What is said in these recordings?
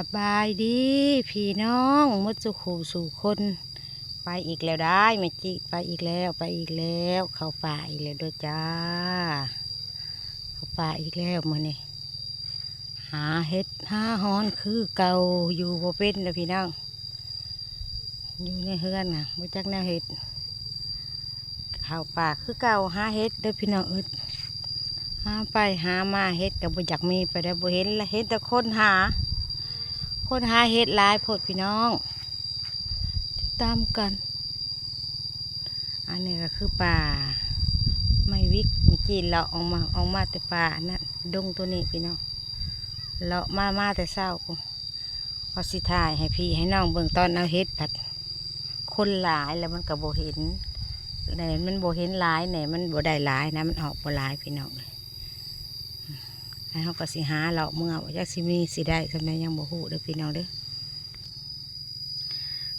สบายดีพี่น้องมดสุขูสู่คน ไปอีกแล้วได้ไม่จิไปอีกแล้วไปอีกแล้ว เข้าป่าอีกแล้วด้วยจ้า เข้าป่าอีกแล้วมื่อนี่ยหาเห็ดหาหอนคือเก่าอยู่บ่เป็นนะพี่น้องอยู่ในเฮือนนะบ่จักแนวเห็ดเข้าป่าคือเก่าหาเห็ดเด้อพี่น้องอึดหาไปหามาเห็ดกับบ่อยากมีไปได้วบ่เห็นละเห็นแต่คนหา คนหาเห็ดลายโพดพี่น้องตามกัน อันนี้ก็คือป่า ไม่วิกมีจีนเราะออกมาออกมาแต่ป่านะดงตัวนี้พี่น้องเราะมามาแต่เศร้าพุ่นพอสิถ่ายให้พี่ให้น้องเบิ่งตอนเอาเห็ดผัดคนหลายแล้วมันก็บ่เห็นไหนมันโบเห็นหลายไหนมันโบได้หลายนะมันออกโบหลายพี่น้องเลย เขาก็สิหาเราะเมื่อว่าจักสิมีสิได้สำนัยังบ่ฮู้เด้อพี่น้องเด้อ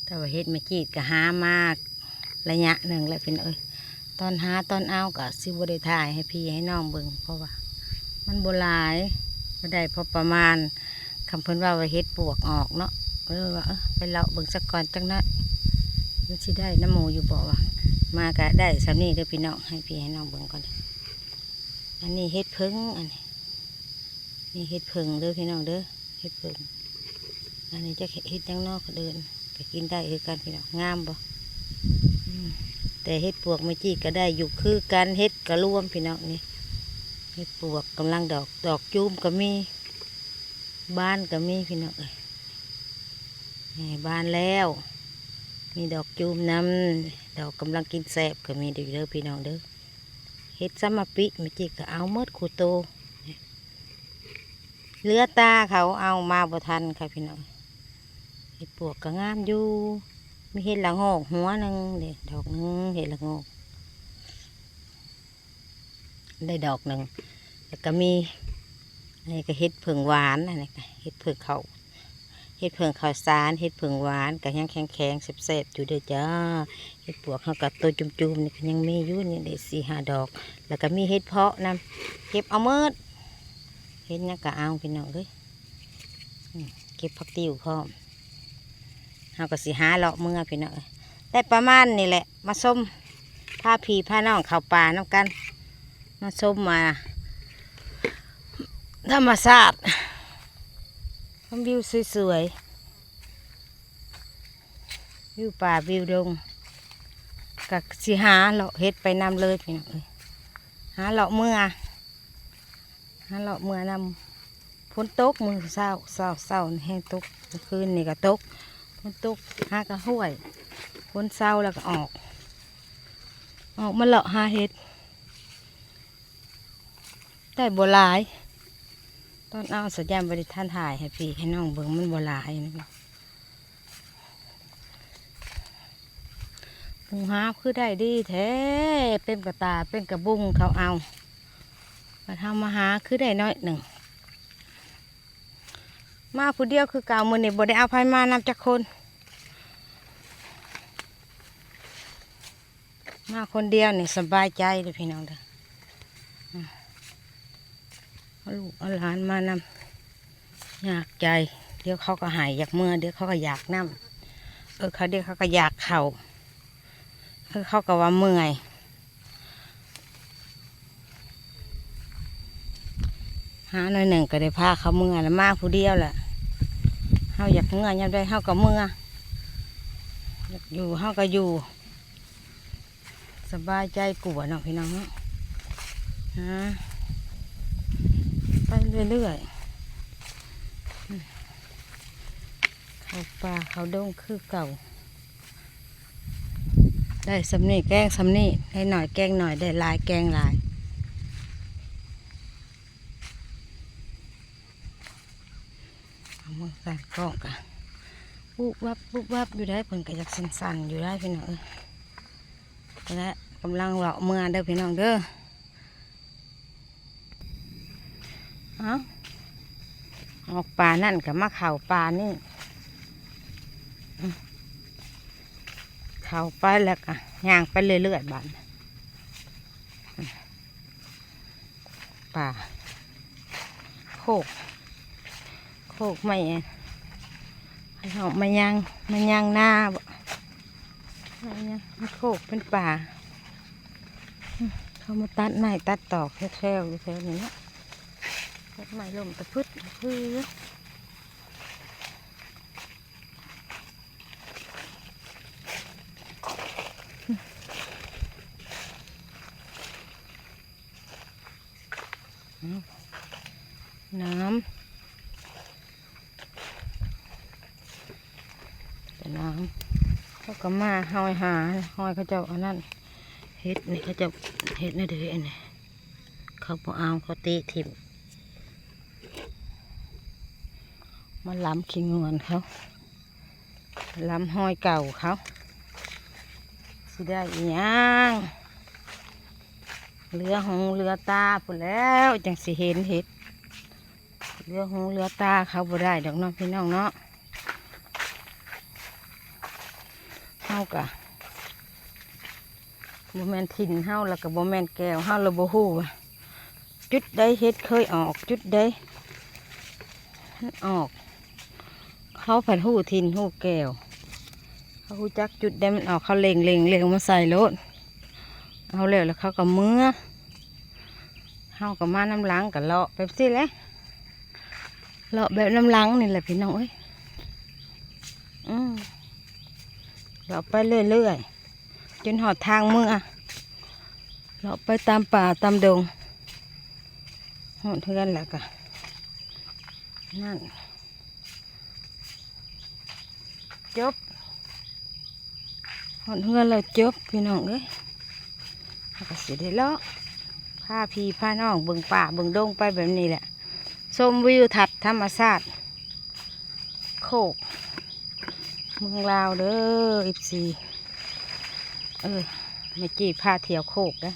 แต่ว่าเฮ็ดไม่จีดก็หามากระยะหนึ่งแล้วพี่น้องเอ้ยตอนหาตอนเอาก็สิบ่ได้ถ่ายให้พี่ให้น้องเบิ่งเพราะว่า มันบ่หลายบ่ได้พอประมาณคำเพิ่นว่าว่าเฮ็ดปวกออกเนาะเออว่าเออไปเลาะเบิ่งสักก่อนจังนั้นมันสิได้น้ำหมูอยู่บ่วะมาก็ได้สำนี้เด้อพี่น้องให้พี่ให้น้องเบิ่งก่อนอันนี้เฮ็ดเพิ่งอันนี้ นี่เฮ็ดเพิ่งเด้อพี่น้องเด้อเฮ็ดเพิ่งอันนี้จะเฮ็ดจังนอกเดินก็กินได้คือกันพี่น้องงามบ่แต่เฮ็ดปวกไม่จีก็ได้อยู่คือกันเฮ็ดกระรวมพี่น้องนี่เฮ็ดปวกกำลังดอกดอกจูมก็มีบ้านก็มีพี่น้องเอ้ยนี่บ้านแล้ว มีดอกจูมน้ำดอกกำลังกินแสบก็มีเด้อเด้อพี่น้องเด้อเฮ็ดซัมมาปิไม่จิกก็เอาเมดคูโต เลือตาเขาเอามาบ่ทันค่ะพี่น้องเห็ดปวกก็งามอยู่มีเห็ดละงอกหัวหนึ่งเด็ดอกหนึงเห็ดละงอกได้ดอกหนึ่งแล้วก็มีอันนี้ก็เห็ดเผืองหวานอันนี้เห็ดเผืองเขาเห็ดเผืองข้าวสารเห็ดเผืองหวานก็ยังแข็งแข็งๆแซ่บๆอยู่เด้อจ้าเห็ดปวกเขากับตัวจุ่มๆนี่ก็ยังมีอยู่นี่ได้สี่ห้าดอก แล้วก็มีเห็ดเพาะนำเก็บเอาเมิด เห็ดนักก็เอาพี่น้องเลยเก็บผักติ้วพร้อมเขาก็สิหาเลาะเมื่อพี่น้องเอ้ยได้ประมาณนี่แหละ มาส้มพาพี่พาน้องเข้าป่าน้ำกัน มาส้มมาธรรมศาตร์ชมวิวสวยๆ วิวป่าวิวดงกับสิหาเลาะเฮ็ดไปนำเลยพี่น้องเอ้ยหาเลาะเมื่อ หาเลาะเมื่อนำฝนตกมือเศร้าเศร้าเศร้าแห้งตกคืนนี่ก็ตกฝนตกหากระห้วยฝนเศร้าแล้วก็ออก ออกมาเลาะหาเฮ็ดได้บัวลาย ตอนเอาสัญญาณบริท่านถ่ายให้พี่ให้น้องเบิ่งมันบหลายนะหมูฮาคือได้ดีแท้เป็นกระตาเป็นกระบุงเขาเอา มาทำมาหาคือได้น้อยหนึ่ง มาผู้เดียวคือเก่ามือนี่บ่ได้เอาไผมานำจากคน มาคนเดียวนี่สบายใจเลยพี่น้องเด้อลูกเอาหลานมานำอยากใจ เดี๋ยวเขาก็หายอยากเมื่อเดี๋ยวเขาก็อยากน้ำเออเขาเดี๋ยวเขาก็อยากเข่าเออเขาก็ว่าเมื่อย หาหน่อยหนึ่งก็ได้พาเขาเมื่อล้วมาผู้เดียวแหละเขาอยากเมื่อยยังได้เขาก็เมื่ออยากอยู่เขาก็อยู่ สบายใจกลัวเนาะพี่น้องฮะไปเรื่อยๆเขาป่าเขาดงคือเก่า ได้สำนีแกงสำนีได้หน่อยแกงหน่อยได้ลายแกงลาย เอามือกองกันปุ๊บวับปุ๊บวับอยู่ได้ผลก็อยากสั่นๆอยู่ได้พี่น้องเอ้ยและกำลังเลาะเมื่อเด้อพี่น้องเด้อเอาออกป่านั่นกับมาเข่าป่านี่เข่าไปแล้วก็ย่างไปเรื่อยๆบ้านป่าโคก โคกไม่ เนามายังมายังหน้าบ่มายังมาโคกเป็นป่า เขามาตัดไม้ตัดตอกแถวๆอยู่แถวนี้นะตัดไม้ลมตะพึดพืออืมน้ำ แต่น้ำ เขาก็มาห้อยหาห้อยเขาเจ้าอันนั้นเฮ็ดนี่เขาจะเฮ็ดนี่เด้ออันนี้เขาบ่เอาเขาตีทิมมาล้ำขี้งวนเขาล้ำห้อยเก่าเขาสิได้ยังเรือหงเรือตาพูนแล้วจังสิเห็นเห็ดเรือหงเรือตาเขาบ่ได้ดอกน้องพี่น้องเนาะ เฮากะบแมนถิ่นเฮาแล้วก็บ่แมนแก้วเฮาแล้วบ่ฮู้จุดใดเฮ็ดเคยออกจุดใดมันออก เขาผัดหู้ถิ่นหู้แก้วเขาฮู้จักจุดใดมันออกเขาเล็งเล็งเล็งมาใส่รถเอาแล้วแล้วเขาก็เมื่อเฮาก็มาน้ำล้างก็เลาะแบบสิแหละเลาะแบบน้ำล้างนี่แหละพี่น้องเอ้ยอืม เราไปเรื่อยๆจนหอดทางเมื่อเราไปตามป่าตามดงหอดเทือนแหละกะนั่นจบหอดเทือนเราจบพี่น้องเอ้ยเราก็สิได้เลาะพาพี่พาน้องเบิ่งป่าเบิ่งดงไปแบบนี้แหละชมวิวทัศน์ธรรมชาติโคก เมืองลาวเด้ออิบซีเออไม่จีพาเที่ยวโคกนะ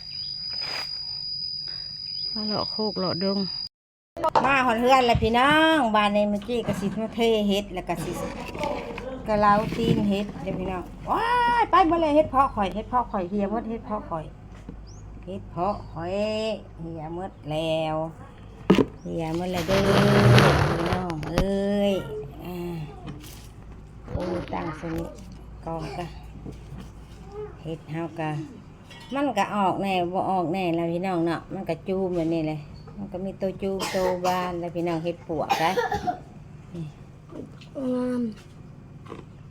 มาเลาะโคกเลาะดง มาหอนเฮือนแล้วพี่น้องบ้านในเมื่อกี้กระสิมาเทเฮ็ดแล้วกระสิกระเลาตีนเฮ็ดเดี๋ยวพี่น้องว้ายไปเมื่อไรเฮ็ดเพาะข่อยเฮ็ดเพาะข่อยเฮียมดเฮ็ดเพาะข่อยเฮ็ดเพาะข่อยเฮียมดแล้วเฮียมดแล้วเด้อพี่น้องเอ้ย ตั้งสนิทกองกะเฮ็ดเฮากะมันก็ออกแน่บ่ออกแน่แล้วพี่น้องเนาะมันก็จูมแบบนี้เลยมันก็มีตัวจูมตัวบานแล้วพี่น้องเฮ็ดปวกได้งาม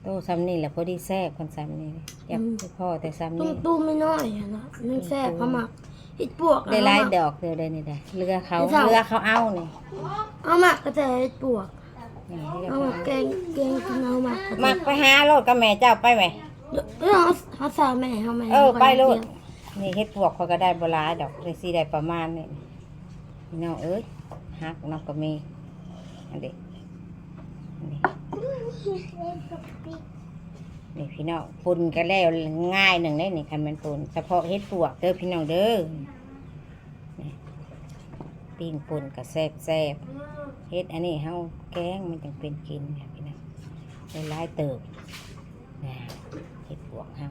ตัวซ้ำนี่แหละพอดีแซ่บคนซ้ำนี่เลยอยากให้พ่อแต่ซ้ำตุ้นี่มตุ้มไม่น้อยอะนะมันแซ่บพมักเห็ดปวกอะได้หลายเอมดอกเดียวได้นี่ได้เรือเขาไม่เท่าเรือเขาเอานี่เอาหมักก็จะเห็ดปวกนี่ เรือเอาเขาหมักแกงแกงกินเอาหมักมักไปหาโลดกับแม่เจ้าไปไหมเดี๋ยวเออเขาเขาสาวแม่เขาแม่เออขาไปโลดเลี้ยงนี่เฮ็ดปวกเขาก็ได้บหลายดอกเลยสิได้ประมาณนี่พี่น้องเอ้ยฮักน้องก็มีอันเด็กนี่นี่พี่น้องปุ่นก็แล้วง่ายหนึ่งได้นี่คันแมันปุ่นเฉพาะเฮ็ดปวกเด้อพี่น้องเด้อนี่ ปิ้งปุ่นกับแซ่บแซ่บเฮ็ดอันนี้เฮาแกงมันจังเป็นกินค่ะพี่น้องได้หลายเติบนะเฮ็ดปวกเฮา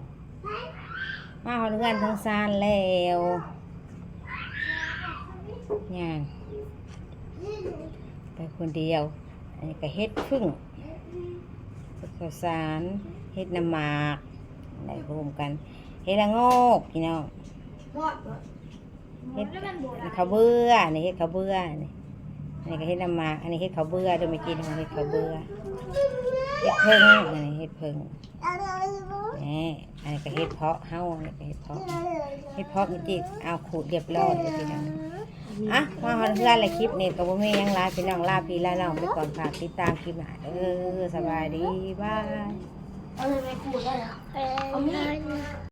มาหอดเงินทั้งซานแล้วย่างไปคนเดียว อันนี้ก็เฮ็ดพึ่งข้าวสารเฮ็ดน้ำหมากได้รวมกันเฮ็ดละโงกพี่น้อง เฮ็ดข้าวเบื่ออันนี้เฮ็ดข้าวเบื่อนี่อันนี้ก็เฮ็ดน้ำมาอันนี้เฮ็ดข้าวเบื่อเดี๋ยวไม่กินของเฮ็ดข้าวเบื่อเฮ็ดเพิ่งอันนี้เฮ็ดเพิ่งนี่อันนี้ก็เฮ็ดเพาะเฮาอันนี้ก็เฮ็ดเพาะเฮ็ดเพาะมันจิเอาขูดเรียบร้อยเลยพี่น้องอะมาฮอดเพื่อนเลยคลิปนี้ก็บ่มีหยังลาพี่น้องลาพี่ลาน้องไปก่อนฝากติดตามคลิปหน้าเด้อสบายดีบายเอาเลยไปขูดได้เหรอเอามีด